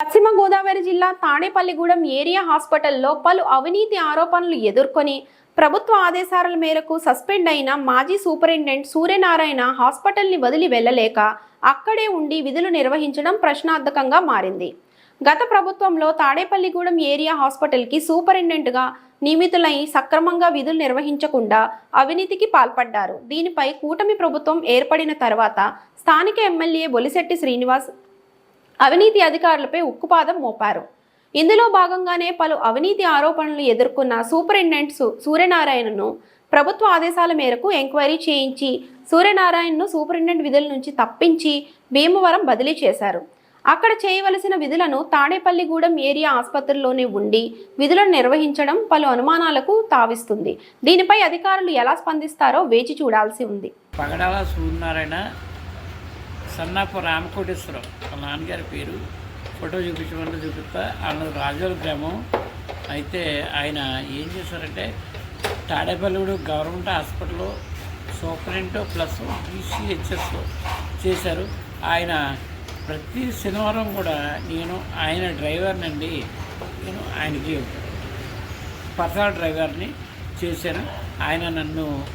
పశ్చిమ గోదావరి జిల్లా తాడేపల్లిగూడెం ఏరియా హాస్పిటల్లో పలు అవినీతి ఆరోపణలు ఎదుర్కొని ప్రభుత్వ ఆదేశాల మేరకు సస్పెండ్ అయిన మాజీ సూపరింటెండెంట్ సూర్యనారాయణ హాస్పిటల్ని వదిలి వెళ్ళలేక అక్కడే ఉండి విధులు నిర్వహించడం ప్రశ్నార్థకంగా మారింది. గత ప్రభుత్వంలో తాడేపల్లిగూడెం ఏరియా హాస్పిటల్కి సూపరింటెండెంట్గా నియమితులై సక్రమంగా విధులు నిర్వహించకుండా అవినీతికి పాల్పడ్డారు. దీనిపై కూటమి ప్రభుత్వం ఏర్పడిన తర్వాత స్థానిక ఎమ్మెల్యే బొలిశెట్టి శ్రీనివాస్ అవినీతి అధికారులపై ఉక్కుపాదం మోపారు. ఇందులో భాగంగానే పలు అవినీతి ఆరోపణలు ఎదుర్కొన్న సూపరింటెండెంట్ సూర్యనారాయణను ప్రభుత్వ ఆదేశాల మేరకు ఎంక్వైరీ చేయించి సూర్యనారాయణను సూపరింటెండెంట్ విధుల నుంచి తప్పించి భీమవరం బదిలీ చేశారు. అక్కడ చేయవలసిన విధులను తాడేపల్లిగూడెం ఏరియా ఆసుపత్రిలోనే ఉండి విధులను నిర్వహించడం పలు అనుమానాలకు తావిస్తుంది. దీనిపై అధికారులు ఎలా స్పందిస్తారో వేచి చూడాల్సి ఉంది. పగడాల సూర్యనారాయణ సన్నాపు రామకోటేశ్వరం. వాళ్ళ నాన్నగారి పేరు ఫోటో చూపించమంటే చూపిస్తా. ఆయన రాజోల గ్రామం. అయితే ఆయన ఏం చేశారంటే తాడేపల్లిగూడు గవర్నమెంట్ హాస్పిటల్లో సూపరింటో ప్లస్ ఈసీహెచ్ఎస్ చేశారు. ఆయన ప్రతి శనివారం కూడా నేను ఆయన డ్రైవర్నండి నేను ఆయనకి పర్సనల్ డ్రైవర్ని చేశాను. ఆయన నన్ను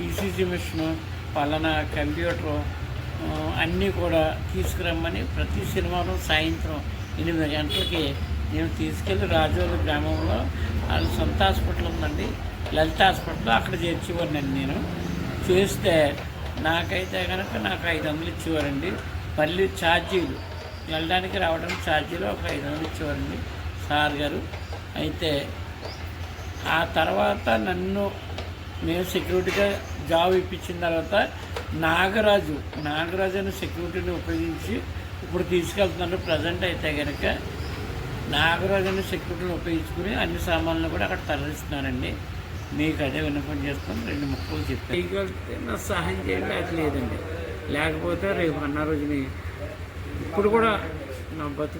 ఈసీజీ మిషను పలానా కంప్యూటరు అన్నీ కూడా తీసుకురమ్మని ప్రతి శనివారం సాయంత్రం ఎనిమిది గంటలకి నేను తీసుకెళ్ళి రాజోలు గ్రామంలో వాళ్ళ సొంత హాస్పిటల్ ఉందండి లలిత హాస్పిటల్లో అక్కడ చేర్చేవాడినండి నేను. చేస్తే నాకైతే కనుక నాకు ఐదు వందలు ఇచ్చేవారండి. మళ్ళీ ఛార్జీలు వెళ్ళడానికి రావడానికి ఛార్జీలు ఒక ఐదు వందలు ఇచ్చేవారండి సార్ గారు. అయితే ఆ తర్వాత నన్ను మేము సెక్యూరిటీగా జాబ్ ఇప్పించిన తర్వాత నాగరాజు నాగరాజు అనే సెక్యూరిటీని ఉపయోగించి ఇప్పుడు తీసుకెళ్తున్నాను ప్రజెంట్ అయితే కనుక నాగరాజు అనే సెక్యూరిటీని ఉపయోగించుకుని అన్ని సామాన్లు కూడా అక్కడ తరలిస్తున్నానండి మీకు అదే విన్నపం చేస్తాను రెండు ముక్కలు చెప్పాను వెళ్తే నా సహాయం చేయడానికి లేదండి. లేకపోతే రేపు అన్న రోజుని ఇప్పుడు కూడా నా బతుకు